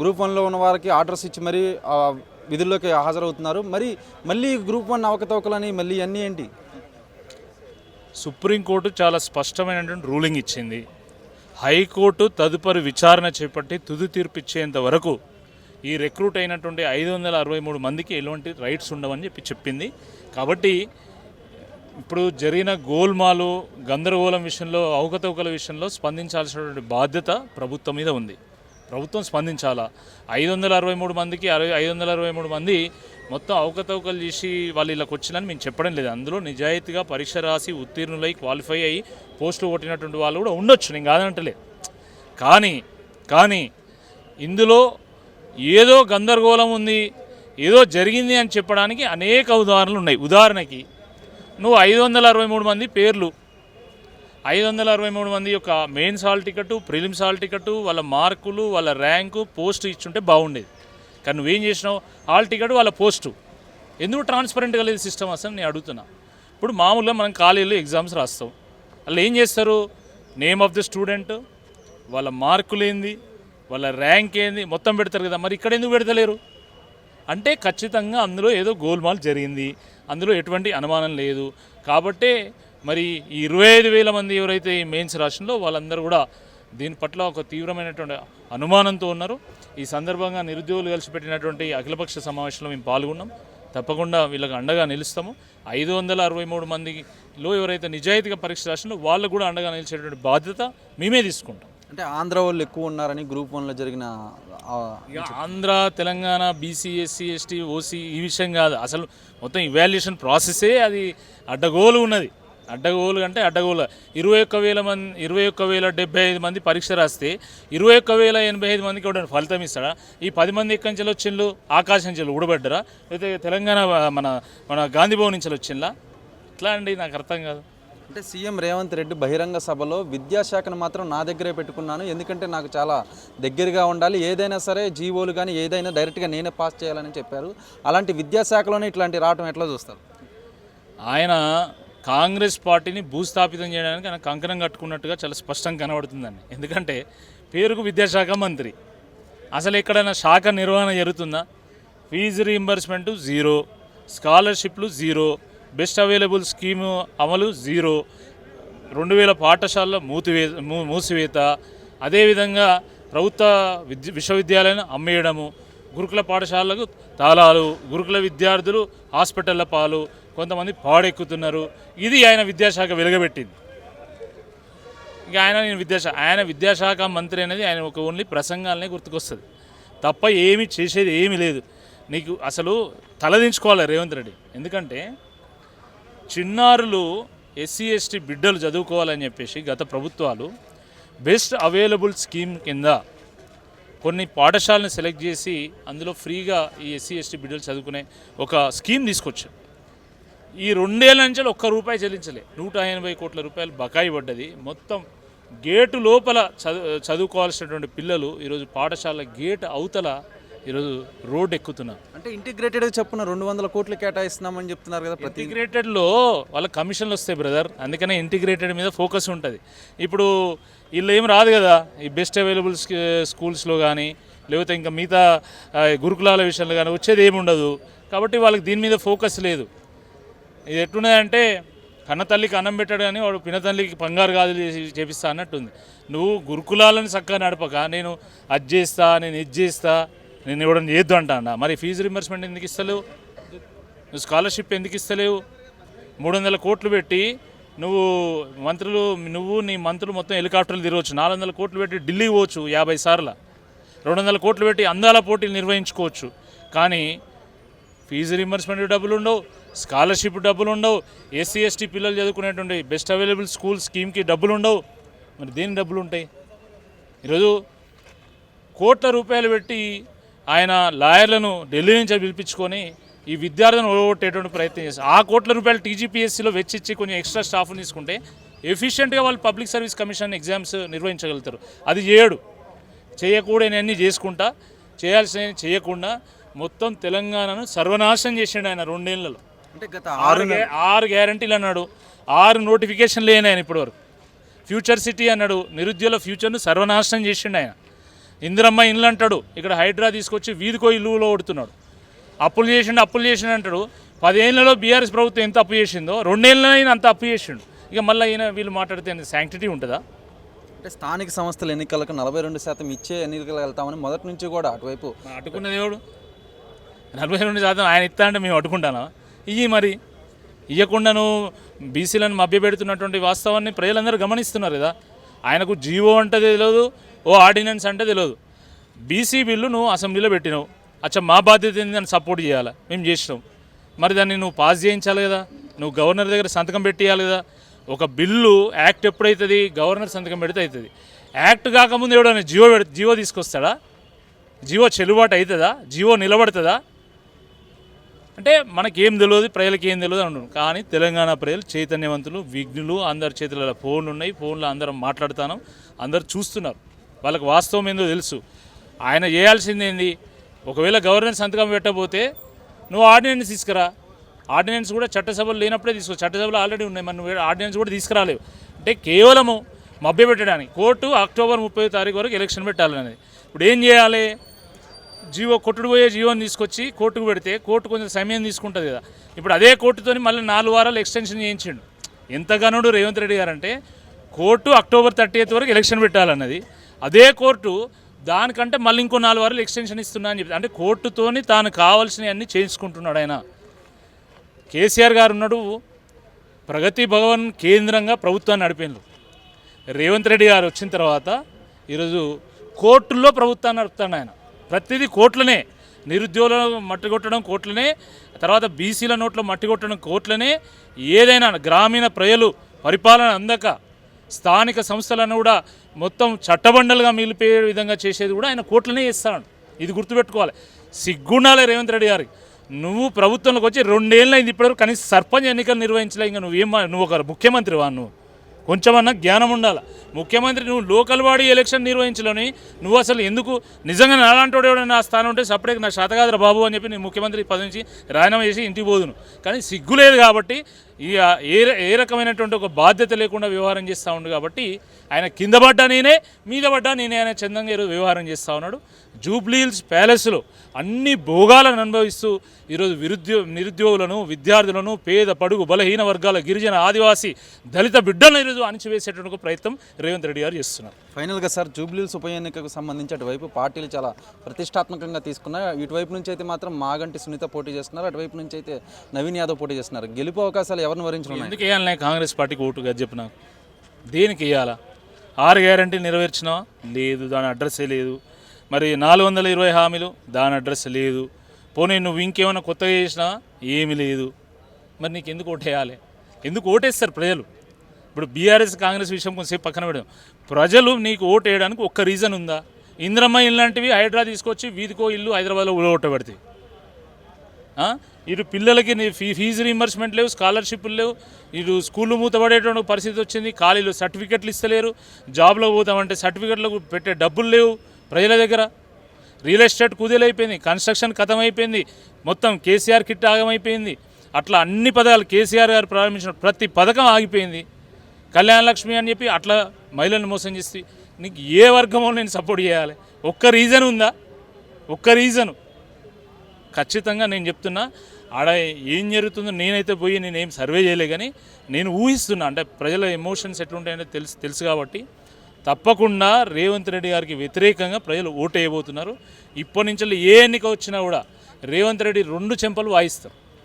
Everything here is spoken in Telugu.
గ్రూప్ వన్లో ఉన్న వారికి ఆర్డర్స్ ఇచ్చి మరీ విధుల్లోకి హాజరవుతున్నారు. మరి మళ్ళీ గ్రూప్ వన్ అవకతవకలని మళ్ళీ అన్నీ ఏంటి? సుప్రీంకోర్టు చాలా స్పష్టమైనటువంటి రూలింగ్ ఇచ్చింది. హైకోర్టు తదుపరి విచారణ చేపట్టి తుది తీర్పు ఇచ్చేంత వరకు ఈ రిక్రూట్ అయినటువంటి ఐదు వందల అరవై మూడు మందికి ఎలాంటి రైట్స్ ఉండవని చెప్పి చెప్పింది. కాబట్టి ఇప్పుడు జరిగిన గోల్మాలు గందరగోళం విషయంలో అవకతవకల విషయంలో స్పందించాల్సినటువంటి బాధ్యత ప్రభుత్వం మీద ఉంది. ప్రభుత్వం స్పందించాలా? ఐదు వందల అరవై మూడు మందికి అరవై ఐదు వందల అరవై మూడు మంది మొత్తం అవకతవకలు చేసి వాళ్ళు ఇళ్ళకి వచ్చినని మేము చెప్పడం లేదు. అందులో నిజాయితీగా పరీక్ష రాసి ఉత్తీర్ణులై క్వాలిఫై అయ్యి పోస్టులు కొట్టినటువంటి వాళ్ళు కూడా ఉండొచ్చు. నేను కాదంటలే. కానీ కానీ ఇందులో ఏదో గందరగోళం ఉంది ఏదో జరిగింది అని చెప్పడానికి అనేక ఉదాహరణలు ఉన్నాయి. ఉదాహరణకి నువ్వు ఐదు వందల అరవై మూడు మంది పేర్లు ఐదు వందల అరవై మూడు మంది యొక్క mains hall ticket prelims hall ticket వాళ్ళ మార్కులు వాళ్ళ ర్యాంకు పోస్ట్ ఇచ్చుంటే బాగుండేది. కానీ నువ్వేం చేసినావు? హాల్ టికెట్ వాళ్ళ పోస్టు. ఎందుకు ట్రాన్స్పరెంట్గా లేదు సిస్టమ్ అసలు? నేను అడుగుతున్నా. ఇప్పుడు మామూలుగా మనం కాలేజీలో ఎగ్జామ్స్ రాస్తాం. వాళ్ళు ఏం చేస్తారు? నేమ్ ఆఫ్ ద స్టూడెంట్ వాళ్ళ మార్కులు ఏంది వాళ్ళ ర్యాంక్ ఏంది మొత్తం పెడతారు కదా. మరి ఇక్కడ ఎందుకు పెడతలేరు? అంటే ఖచ్చితంగా అందులో ఏదో గోల్మాల్ జరిగింది. అందులో ఎటువంటి అనుమానం లేదు. కాబట్టే మరి ఈ ఇరవై ఐదు వేల మంది ఎవరైతే ఈ మెయిన్స్ రాష్ట్రంలో వాళ్ళందరూ కూడా దీని పట్ల ఒక తీవ్రమైనటువంటి అనుమానంతో ఉన్నారు. ఈ సందర్భంగా నిరుద్యోగులు కలిసి పెట్టినటువంటి అఖిలపక్ష సమావేశంలో మేము పాల్గొన్నాం. తప్పకుండా వీళ్ళకి అండగా నిలుస్తాము. ఐదు వందల అరవై మూడు మందిలో ఎవరైతే నిజాయితీగా పరీక్ష రాసినో వాళ్ళకు కూడా అండగా నిలిచేటువంటి బాధ్యత మేమే తీసుకుంటాం. అంటే ఆంధ్ర వాళ్ళు ఎక్కువ ఉన్నారని గ్రూప్ వన్లో జరిగిన Andhra Telangana BC SC ST OC ఈ విషయం కాదు. అసలు మొత్తం ఇవాల్యుయేషన్ ప్రాసెసే అది అడ్డగోలు ఉన్నది. అడ్డగోలు అంటే అడ్డగోలు. ఇరవై ఒక్క వేల మంది ఇరవై ఒక్క వేల డెబ్బై ఐదు మంది పరీక్ష రాస్తే ఇరవై ఒక్క వేల ఎనభై ఐదు మందికి ఎవడైనా ఫలితం ఇస్తాడా? ఈ పది మంది ఎక్కడి నుంచి వచ్చిండ్రు? ఆకాశం నుంచి ఊడబడ్డరా? లేకపోతే తెలంగాణ మన మన గాంధీభవన్ నుంచి వచ్చిండ్లా ఇట్లా అండి నాకు అర్థం కాదు. అంటే సీఎం రేవంత్ రెడ్డి బహిరంగ సభలో విద్యాశాఖను మాత్రం నా దగ్గరే పెట్టుకున్నాను. ఎందుకంటే నాకు చాలా దగ్గరగా ఉండాలి. ఏదైనా సరే జీవోలు కానీ ఏదైనా డైరెక్ట్గా నేనే పాస్ చేయాలని చెప్పారు. అలాంటి విద్యాశాఖలోనే ఇట్లాంటి రావటం ఎట్లా చూస్తారు? ఆయన కాంగ్రెస్ పార్టీని భూస్థాపితం చేయడానికి ఆయన కంకణం కట్టుకున్నట్టుగా చాలా స్పష్టంగా కనబడుతుందండి. ఎందుకంటే పేరుకు విద్యాశాఖ మంత్రి. అసలు ఎక్కడైనా శాఖ నిర్వహణ జరుగుతుందా? ఫీజు రీంబర్స్మెంట్ జీరో స్కాలర్షిప్లు జీరో బెస్ట్ అవైలబుల్ స్కీము అమలు జీరో రెండు వేల పాఠశాలలో మూతివే మూ- మూసివేత అదేవిధంగా ప్రభుత్వ విద్య విశ్వవిద్యాలయాన్ని అమ్మేయడము గురుకుల పాఠశాలలకు తాళాలు గురుకుల విద్యార్థులు హాస్పిటళ్ళ పాలు కొంతమంది పాడెక్కుతున్నారు. ఇది ఆయన విద్యాశాఖ వెలుగబెట్టింది. ఇక ఆయన నేను విద్యాశాఖ ఆయన విద్యాశాఖ మంత్రి అనేది ఆయన ఒక ఓన్లీ ప్రసంగాలనే గుర్తుకొస్తుంది. తప్ప ఏమి చేసేది ఏమీ లేదు. నీకు అసలు తలదించుకోవాలి రేవంత్ రెడ్డి. ఎందుకంటే చిన్నారులు ఎస్సీ ఎస్టీ బిడ్డలు చదువుకోవాలని చెప్పేసి గత ప్రభుత్వాలు బెస్ట్ అవైలబుల్ స్కీమ్ కింద కొన్ని పాఠశాలను సెలెక్ట్ చేసి అందులో ఫ్రీగా ఈ ఎస్సీ ఎస్టీ బిడ్డలు చదువుకునే ఒక స్కీమ్ తీసుకొచ్చారు. ఈ రెండేళ్ళ నుంచి ఒక్క రూపాయి చెల్లించలే. నూట ఎనభై కోట్ల రూపాయలు బకాయి పడ్డది. మొత్తం గేటు లోపల చదువు చదువుకోవాల్సినటువంటి పిల్లలు ఈరోజు పాఠశాల గేట్ అవతల ఈరోజు రోడ్డు ఎక్కుతున్నారు అంటే ఇంటిగ్రేటెడ్ చెప్పున రెండు వందల కోట్లు కేటాయిస్తున్నామని చెప్తున్నారు కదా ప్రతి ఇంటిగ్రేటెడ్లో వాళ్ళ కమిషన్లు వస్తాయి బ్రదర్ అందుకనే ఇంటిగ్రేటెడ్ మీద ఫోకస్ ఉంటుంది. ఇప్పుడు వీళ్ళు ఏం రాదు కదా ఈ బెస్ట్ అవైలబుల్ స్కూల్స్లో కానీ లేకపోతే ఇంకా మిగతా గురుకులాల విషయంలో కానీ వచ్చేది ఏమి ఉండదు. కాబట్టి వాళ్ళకి దీని మీద ఫోకస్ లేదు. ఇది ఎట్టున్నదంటే కన్న తల్లికి అన్నం పెట్టాడు కానీ వాడు పినతల్లికి బంగారు గాజులు చేసి చేపిస్తా అన్నట్టుంది. నువ్వు గురుకులాలను చక్కగా నడపక నేను అది చేస్తా నేను ఇది చేస్తా నేను ఇవ్వడం చేయొద్దు అంటా మరి ఫీజు రింబర్స్మెంట్ ఎందుకు ఇస్తలేవు? నువ్వు స్కాలర్షిప్ ఎందుకు ఇస్తలేవు? మూడు వందల కోట్లు పెట్టి నువ్వు మంత్రులు నువ్వు నీ మంత్రులు మొత్తం హెలికాప్టర్లు తిరగవచ్చు నాలుగు వందల కోట్లు పెట్టి ఢిల్లీ పోవచ్చు యాభై సార్లు. రెండు వందల కోట్లు పెట్టి అందాల పోటీలు నిర్వహించుకోవచ్చు. కానీ ఫీజు రింబర్స్మెంట్ డబ్బులు ఉండవు స్కాలర్షిప్ డబ్బులు ఉండవు ఎస్సీ ఎస్టీ పిల్లలు చదువుకునేటువంటి బెస్ట్ అవైలబుల్ స్కూల్ స్కీమ్కి డబ్బులు ఉండవు. మరి దేని డబ్బులు ఉంటాయి? ఈరోజు కోట్ల రూపాయలు పెట్టి ఆయన లాయర్లను ఢిల్లీ నుంచి పిలిపించుకొని ఈ విద్యార్థులను ఓడగొట్టేటువంటి ప్రయత్నం చేస్తారు ఆ కోట్ల రూపాయలు టీజీపీఎస్సీలో వెచ్చిచ్చి కొంచెం ఎక్స్ట్రా స్టాఫ్ని తీసుకుంటే ఎఫిషియెంట్గా వాళ్ళు పబ్లిక్ సర్వీస్ కమిషన్ ఎగ్జామ్స్ నిర్వహించగలుగుతారు. అది చేయడు చేయకూడని చేసుకుంటా చేయాల్సిన చేయకుండా మొత్తం తెలంగాణను సర్వనాశనం చేసిండు ఆయన రెండేళ్ళలో. అంటే గత ఆరు ఆరు గ్యారంటీలు అన్నాడు. ఆరు నోటిఫికేషన్లు లేని ఆయన ఇప్పటివరకు. ఫ్యూచర్ సిటీ అన్నాడు నిరుద్యోగుల ఫ్యూచర్ను సర్వనాశనం చేసిండు ఆయన. ఇందిరమ్మ ఇల్లు అంటాడు ఇక్కడ హైడ్రా తీసుకొచ్చి వీధికో ఇల్లులో కొడుతున్నాడు. అప్పులు చేసిండు అప్పులు చేసిండు అంటాడు. పదేళ్ళలో బీఆర్ఎస్ ప్రభుత్వం ఎంత అప్పు చేసిందో రెండేళ్ళైనా అంత అప్పు చేసిండు. ఇక మళ్ళీ ఈయన వీళ్ళు మాట్లాడితే శాంక్టిటీ ఉంటుందా? అంటే స్థానిక సంస్థల ఎన్నికలకు నలభై రెండు శాతం ఇచ్చే ఎన్నికలకు వెళ్తామని మొదటి నుంచి కూడా అటువైపు అడ్డుకున్నది ఎవడు? నలభై రెండు శాతం ఆయన ఇస్తా అంటే మేము అడ్డుకుంటానా ఇవి మరి. ఇవ్వకుండా నువ్వు బీసీలను మభ్యపెడుతున్నటువంటి వాస్తవాన్ని ప్రజలందరూ గమనిస్తున్నారు కదా. ఆయనకు జీవో అంటే తెలియదు ఓ ఆర్డినెన్స్ అంటే తెలియదు. బీసీ బిల్లు నువ్వు అసెంబ్లీలో పెట్టినావు. అచ్చా మా బాధ్యత ఏంది? దాన్ని సపోర్ట్ చేయాలి? మేము చేసినాం. మరి దాన్ని నువ్వు పాస్ చేయించాలి కదా? నువ్వు గవర్నర్ దగ్గర సంతకం పెట్టేయాలి కదా? ఒక బిల్లు యాక్ట్ ఎప్పుడైతుంది? గవర్నర్ సంతకం పెడితే అవుతుంది యాక్ట్ కాకముందు ఎవడైనా జియో జియో తీసుకొస్తాడా? జియో చెల్లుబాటు అవుతుందా జియో నిలబడుతుందా? అంటే మనకేం తెలియదు ప్రజలకి ఏం తెలియదు అంటున్నాం కానీ తెలంగాణ ప్రజలు చైతన్యవంతులు విఘ్నులు అందరి చేతులలో ఫోన్లు ఉన్నాయి. ఫోన్లో అందరం మాట్లాడుతాను అందరు చూస్తున్నారు. వాళ్ళకి వాస్తవం ఏందో తెలుసు. ఆయన చేయాల్సింది ఏంది? ఒకవేళ గవర్నర్ సంతకం పెట్టబోతే నువ్వు ఆర్డినెన్స్ తీసుకురా. ఆర్డినెన్స్ కూడా చట్టసభలు లేనప్పుడే తీసుకో. చట్టసభలు ఆల్రెడీ ఉన్నాయి. మన ఆర్డినెన్స్ కూడా తీసుకురాలేవు. అంటే కేవలము మభ్య పెట్టడానికి కోర్టు అక్టోబర్ ముప్పై తారీఖు వరకు ఎలక్షన్ పెట్టాలనేది ఇప్పుడు ఏం చేయాలి? జీవో కొట్టుడు పోయే జీవోని తీసుకొచ్చి కోర్టుకు పెడితే కోర్టు కొంచెం సమయం తీసుకుంటుంది కదా. ఇప్పుడు అదే కోర్టుతోని మళ్ళీ నాలుగు వారాలు ఎక్స్టెన్షన్ చేయించిండు. ఎంతగానోడు రేవంత్ రెడ్డి గారు అంటే కోర్టు అక్టోబర్ థర్టీ వరకు ఎలక్షన్ పెట్టాలన్నది. అదే కోర్టు దానికంటే మళ్ళీ ఇంకో నాలుగు వారాలు ఎక్స్టెన్షన్ ఇస్తున్నా అని చెప్పి అంటే కోర్టుతోని తాను కావాల్సినవన్నీ చేయించుకుంటున్నాడు ఆయన. కేసీఆర్ గారు ఉన్నాడు ప్రగతి భవన్ కేంద్రంగా ప్రభుత్వాన్ని నడిపిండు. రేవంత్ రెడ్డి గారు వచ్చిన తర్వాత ఈరోజు కోర్టుల్లో ప్రభుత్వాన్ని నడుపుతాడు ఆయన. ప్రతిదీ కోర్టులనే. నిరుద్యోగులను మట్టి కొట్టడం కోర్టులనే తర్వాత బీసీల నోట్లో మట్టి కొట్టడం కోర్టులనే. ఏదైనా గ్రామీణ ప్రజలు పరిపాలన అందక స్థానిక సంస్థలను కూడా మొత్తం చట్టబండలుగా మిగిలిపోయే విధంగా చేసేది కూడా ఆయన కోట్లనే చేస్తాడు. ఇది గుర్తుపెట్టుకోవాలి. సిగ్గుండాలి రేవంత్ రెడ్డి గారికి నువ్వు ప్రభుత్వంలోకి వచ్చి రెండేళ్ళు అయింది ఇప్పటివరకు కనీసం సర్పంచ్ ఎన్నికలు నిర్వహించలే ఇంకా నువ్వేం నువ్వు ఒక ముఖ్యమంత్రి వా నువ్వు. కొంచెమన్నా జ్ఞానం ఉండాలి? ముఖ్యమంత్రి నువ్వు లోకల్ బాడీ ఎలక్షన్ నిర్వహించలేని నువ్వు అసలు ఎందుకు నిజంగా నాలాంటి నా స్థానం ఉంటే సపరేట్ నా శాతగాదర బాబు అని చెప్పి నేను ముఖ్యమంత్రి పదవి నుంచి రాజీనామా చేసి ఇంటికి పోదును. కానీ సిగ్గు లేదు కాబట్టి ఈ ఏ ఏ రకమైనటువంటి ఒక బాధ్యత లేకుండా వ్యవహారం చేస్తూ ఉండు కాబట్టి ఆయన కింద పడ్డా నేనే మీద పడ్డా నేనే ఆయన చందంగా ఈరోజు వ్యవహారం చేస్తూ ఉన్నాడు. జూబ్లీహిల్స్ ప్యాలెస్లో అన్ని భోగాలను అనుభవిస్తూ ఈరోజు విరుద్యో నిరుద్యోగులను విద్యార్థులను పేద పడుగు బలహీన వర్గాల గిరిజన ఆదివాసీ దళిత బిడ్డలను ఈరోజు అణిచివేసేటువంటి ఒక ప్రయత్నం రేవంత్ రెడ్డి గారు చేస్తున్నారు. ఫైనల్గా సార్ జూబ్లీహిల్స్ ఉప ఎన్నికకు సంబంధించి అటువైపు పార్టీలు చాలా ప్రతిష్టాత్మకంగా తీసుకున్నాయి. ఇటువైపు నుంచి అయితే మాత్రం మాగంటి సునీత పోటీ చేస్తున్నారు. అటువైపు నుంచి అయితే నవీన్ యాదవ్ పోటీ చేస్తున్నారు. గెలుపు అవకాశాలు ఎవరిని వరించనున్నాయి? ఎందుకు వేయాలనే కాంగ్రెస్ పార్టీకి ఓటు గది చెప్పిన దేనికి వేయాలా? ఆరు గ్యారంటీ నెరవేర్చినావా? లేదు దాని అడ్రస్సే లేదు. మరి నాలుగు వందల ఇరవై హామీలు దాని అడ్రస్ లేదు. పోనీ నువ్వు ఇంకేమైనా కొత్తగా చేసినా ఏమి లేదు. మరి నీకు ఎందుకు ఓటేయాలి ఎందుకు ఓటేస్తారు ప్రజలు? ఇప్పుడు బీఆర్ఎస్ కాంగ్రెస్ విషయం కొంచెంసేపు పక్కన పెడదాం. ప్రజలు నీకు ఓటు వేయడానికి ఒక్క రీజన్ ఉందా? ఇంద్రమ్మ ఇలాంటివి హైడ్రా తీసుకొచ్చి వీధికో ఇల్లు హైదరాబాద్లో ఓటబెడతాయి ఇటు పిల్లలకి ఫీ ఫీజు రీంబర్స్మెంట్ లేవు స్కాలర్షిప్లు లేవు. ఇటు స్కూళ్ళు మూతపడేటువంటి పరిస్థితి వచ్చింది. ఖాళీలు సర్టిఫికెట్లు ఇస్తలేరు. జాబ్లో పోతామంటే సర్టిఫికెట్లకు పెట్టే డబ్బులు లేవు ప్రజల దగ్గర. రియల్ ఎస్టేట్ కుదేలైపోయింది. కన్స్ట్రక్షన్ ఖతం అయిపోయింది మొత్తం కేసీఆర్ కిట్ ఆగమైపోయింది. అట్లా అన్ని పథకాలు కేసీఆర్ గారు ప్రారంభించిన ప్రతి పథకం ఆగిపోయింది. కళ్యాణ లక్ష్మి అని చెప్పి అట్లా మహిళలను మోసం చేసి నీకు ఏ వర్గమో నేను సపోర్ట్ చేయాలి. ఒక్క రీజన్ ఉందా? ఒక్క రీజను ఖచ్చితంగా నేను చెప్తున్నా ఆడ ఏం జరుగుతుందో నేనైతే పోయి నేను ఏం సర్వే చేయలే కానీ నేను ఊహిస్తున్నా అంటే ప్రజల ఎమోషన్స్ ఎట్లుంటాయనే తెలుసు తెలుసు కాబట్టి. తప్పకుండా రేవంత్ రెడ్డి గారికి వ్యతిరేకంగా ప్రజలు ఓటు వేయబోతున్నారు. ఇప్పటి నుంచి ఏ ఎన్నిక వచ్చినా కూడా రేవంత్ రెడ్డి రెండు చెంపలు వాయిస్తారు.